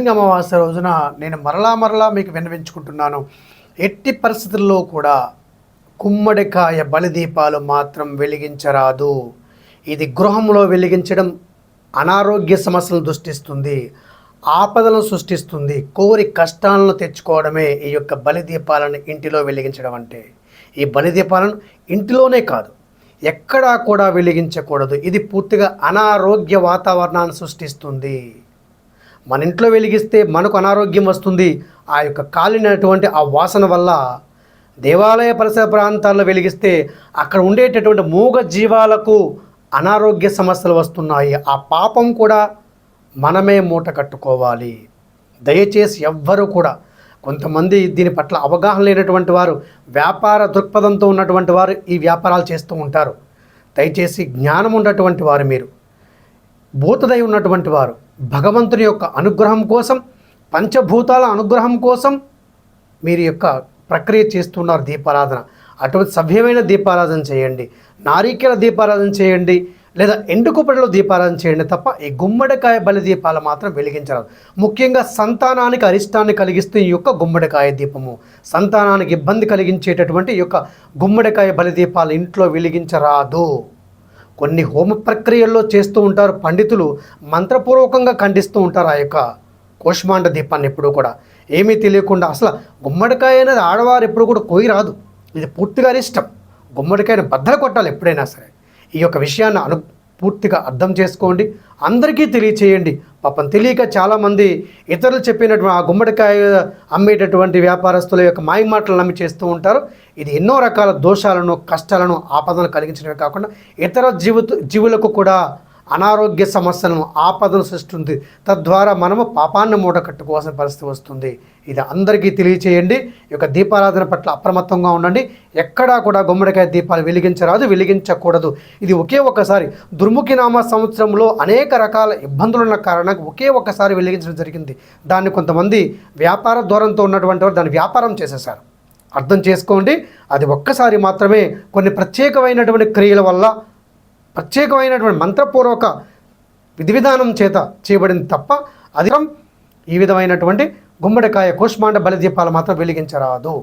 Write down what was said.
అమావాస్య రోజున నేను మరలా మరలా మీకు విన్నవించుకుంటున్నాను. ఎట్టి పరిస్థితుల్లో కూడా గుమ్మడికాయ బలిదీపాలు మాత్రం వెలిగించరాదు. ఇది గృహంలో వెలిగించడం అనారోగ్య సమస్యలను సృష్టిస్తుంది ఆపదలను సృష్టిస్తుంది కోరి కష్టాలను తెచ్చుకోవడమే ఈ యొక్క బలిదీపాలను ఇంటిలో వెలిగించడం అంటే. ఈ బలిదీపాలను ఇంటిలోనే కాదు ఎక్కడా కూడా వెలిగించకూడదు. ఇది పూర్తిగా అనారోగ్య వాతావరణాన్ని సృష్టిస్తుంది. మన ఇంట్లో వెలిగిస్తే మనకు అనారోగ్యం వస్తుంది. ఆ యొక్క కాలినటువంటి ఆ వాసన వల్ల దేవాలయ పరిసర ప్రాంతాల్లో వెలిగిస్తే అక్కడ ఉండేటటువంటి మూగ జీవాలకు అనారోగ్య సమస్యలు వస్తున్నాయి. ఆ పాపం కూడా మనమే మూట కట్టుకోవాలి. దయచేసి ఎవ్వరూ కూడా కొంతమంది దీని పట్ల అవగాహన లేనటువంటి వారు వ్యాపార దృక్పథంతో ఉన్నటువంటి వారు ఈ వ్యాపారాలు చేస్తూ ఉంటారు. దయచేసి జ్ఞానం ఉన్నటువంటి వారు మీరు. భూతదై ఉన్నటువంటి వారు. భగవంతుని యొక్క అనుగ్రహం కోసం పంచభూతాల అనుగ్రహం కోసం మీరు యొక్క ప్రక్రియ చేస్తున్నారు దీపారాధన. అటువంటి సభ్యమైన దీపారాధన చేయండి. నారికేల దీపారాధన చేయండి. లేదా ఎండుకుపడిలో దీపారాధన చేయండి తప్ప ఈ గుమ్మడికాయ బలి దీపాలు మాత్రం వెలిగించరాదు. ముఖ్యంగా సంతానానికి అరిష్టాన్ని కలిగిస్తే ఈ యొక్క గుమ్మడికాయ దీపము. సంతానానికి ఇబ్బంది కలిగించేటటువంటి ఈ యొక్క గుమ్మడికాయ బలి దీపాలు ఇంట్లో వెలిగించరాదు. కొన్ని హోమ ప్రక్రియల్లో చేస్తూ ఉంటారు పండితులు మంత్రపూర్వకంగా ఖండిస్తూ ఉంటారు ఆ యొక్క కోష్మాండ దీపాన్ని ఎప్పుడూ కూడా. ఏమీ తెలియకుండా అసలు గుమ్మడికాయ అనేది ఆడవారు ఎప్పుడు కూడా కోయి రాదు. ఇది పూర్తిగా ఇష్టం. గుమ్మడికాయని బద్దలు కొట్టాలి ఎప్పుడైనా సరే. ఈ యొక్క విషయాన్ని అను పూర్తిగా అర్థం చేసుకోండి. అందరికీ తెలియచేయండి. పాపం తెలియక చాలామంది ఇతరులు చెప్పినటువంటి ఆ గుమ్మడికాయ అమ్మేటటువంటి వ్యాపారస్తుల యొక్క మాయ మాటలు నమ్మి చేస్తూ ఉంటారు. ఇది ఎన్నో రకాల దోషాలను కష్టాలను ఆపదలను కలిగించడమే కాకుండా ఇతర జీవిత జీవులకు కూడా అనారోగ్య సమస్యలను ఆపదను సృష్టిస్తుంది. తద్వారా మనము పాపాన్ని మూట కట్టుకోవాల్సిన పరిస్థితి వస్తుంది. ఇది అందరికీ తెలియచేయండి. ఈ యొక్క దీపారాధన పట్ల అప్రమత్తంగా ఉండండి. ఎక్కడా కూడా గుమ్మడికాయ దీపాలు వెలిగించరాదు వెలిగించకూడదు. ఇది ఒకే ఒకసారి. దుర్ముఖి నామ సంవత్సరంలో అనేక రకాల ఇబ్బందులున్న కారణంగా ఒకే ఒక్కసారి వెలిగించడం జరిగింది. దాన్ని కొంతమంది వ్యాపార దూరంతో ఉన్నటువంటి వారు దాన్ని వ్యాపారం చేసేశారు. అర్థం చేసుకోండి. అది ఒక్కసారి మాత్రమే. కొన్ని ప్రత్యేకమైనటువంటి క్రియల వల్ల ప్రత్యేకమైనటువంటి మంత్రపూర్వక విధి విధానం చేత చేయబడింది తప్ప అధికం ఈ విధమైనటువంటి గుమ్మడికాయ కూష్మాండ బలిదీపాలు మాత్రం వెలిగించరాదు.